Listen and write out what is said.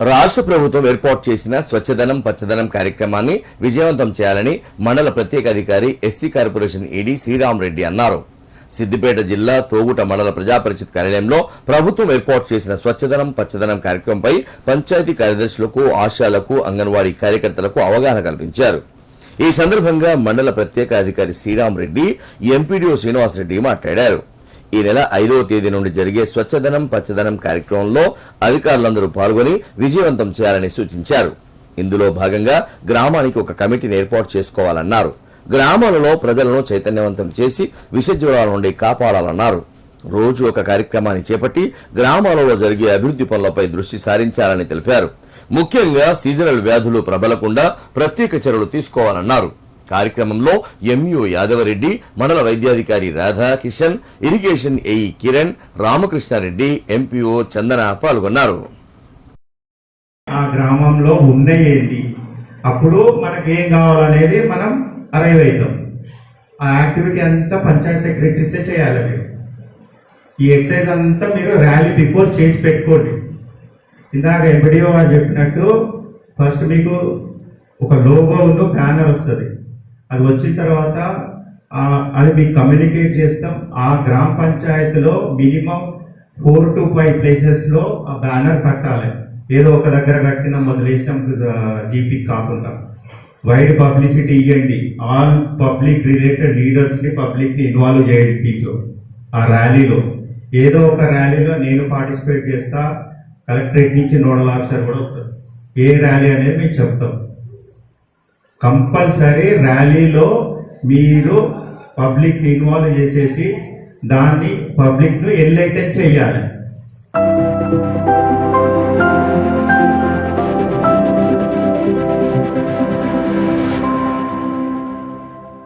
రాష్ట్ర ప్రభుత్వం ఏర్పాటు చేసిన స్వచ్ఛదనం పచ్చదనం కార్యక్రమాన్ని విజయవంతం చేయాలని మండల ప్రత్యేక అధికారి ఎస్సీ కార్పొరేషన్ ఈడీ శ్రీరామరెడ్డి అన్నారు. సిద్దిపేట జిల్లా తోగుట మండల ప్రజా పరిషత్ కార్యాలయంలో ప్రభుత్వం ఏర్పాటు చేసిన స్వచ్ఛదనం పచ్చదనం కార్యక్రమంపై పంచాయతీ కార్యదర్శులకు ఆశాలకు అంగన్వాడీ కార్యకర్తలకు అవగాహన కల్పించారు. ఈ సందర్భంగా మండల ప్రత్యేక అధికారి శ్రీరామ్ రెడ్డి ఎంపీడీఓ శ్రీనివాసరెడ్డి మాట్లాడారు. ఈ నెల ఐదవ తేదీ నుండి జరిగే స్వచ్ఛదనం పచ్చదనం కార్యక్రమంలో అధికారులందరూ పాల్గొని విజయవంతం చేయాలని సూచించారు. ఇందులో భాగంగా గ్రామానికి ఒక కమిటీని ఏర్పాటు చేసుకోవాలన్నారు. గ్రామాలలో ప్రజలను చైతన్యవంతం చేసి విషజ్వరాల నుండి కాపాడాలన్నారు. రోజు ఒక కార్యక్రమాన్ని చేపట్టి గ్రామాలలో జరిగే అభివృద్ధి పనులపై దృష్టి సారించాలని తెలిపారు. ముఖ్యంగా సీజనల్ వ్యాధులు ప్రబలకుండా ప్రత్యేక చర్యలు తీసుకోవాలన్నారు. కార్యక్రమంలో ఎంయు యాదవరెడ్డి మండల వైద్యాధికారి Radhakishan irrigation AE Kiran Ramakrishnareddy MPO Chandana పాల్గొన్నారు. ఆ గ్రామంలో ఉన్నాయేంటి అప్పుడు మనకి ఏం కావాలనేది మనం అరైవ్ అవుతాం. ఆ యాక్టివిటీ అంతా పంచాయత్ సెక్రటరీసే చేయాలి మీరు. ఈ ఎక్సర్సైజ్ అంతా మీరు ర్యాలీ బిఫోర్ చేసి పెట్టుకోండి. ఇందాక ఎంపీడీఓ గారు చెప్పినట్టు ఫస్ట్ మీకు ఒక లోగో ఉన్న బ్యానర్ వస్తుంది. అది వచ్చిన తర్వాత అది మీకు కమ్యూనికేట్ చేస్తాం. ఆ గ్రామ పంచాయతీలో మినిమం ఫోర్ టు ఫైవ్ ప్లేసెస్లో ఆ బ్యానర్ కట్టాలి. ఏదో ఒక దగ్గర కట్టిన మొదలేసినాం జీపీ కాకుండా. వైడ్ పబ్లిసిటీ ఇవ్వండి ఆల్ పబ్లిక్ రిలేటెడ్ లీడర్స్ని పబ్లిక్ని ఇన్వాల్వ్ చేయండి దీంట్లో. ఆ ర్యాలీలో. ఏదో ఒక ర్యాలీలో నేను పార్టిసిపేట్ చేస్తా. కలెక్టరేట్ నుంచి నోడల్ ఆఫీసర్ కూడా వస్తారు. ఏ ర్యాలీ అనేది మేము చెప్తాం. కంపల్సరీ ర్యాలీలో మీరు పబ్లిక్ని ఇన్వాల్వ్ చేసేసి దాన్ని పబ్లిక్ను ఎన్లైటన్ చేయాలి.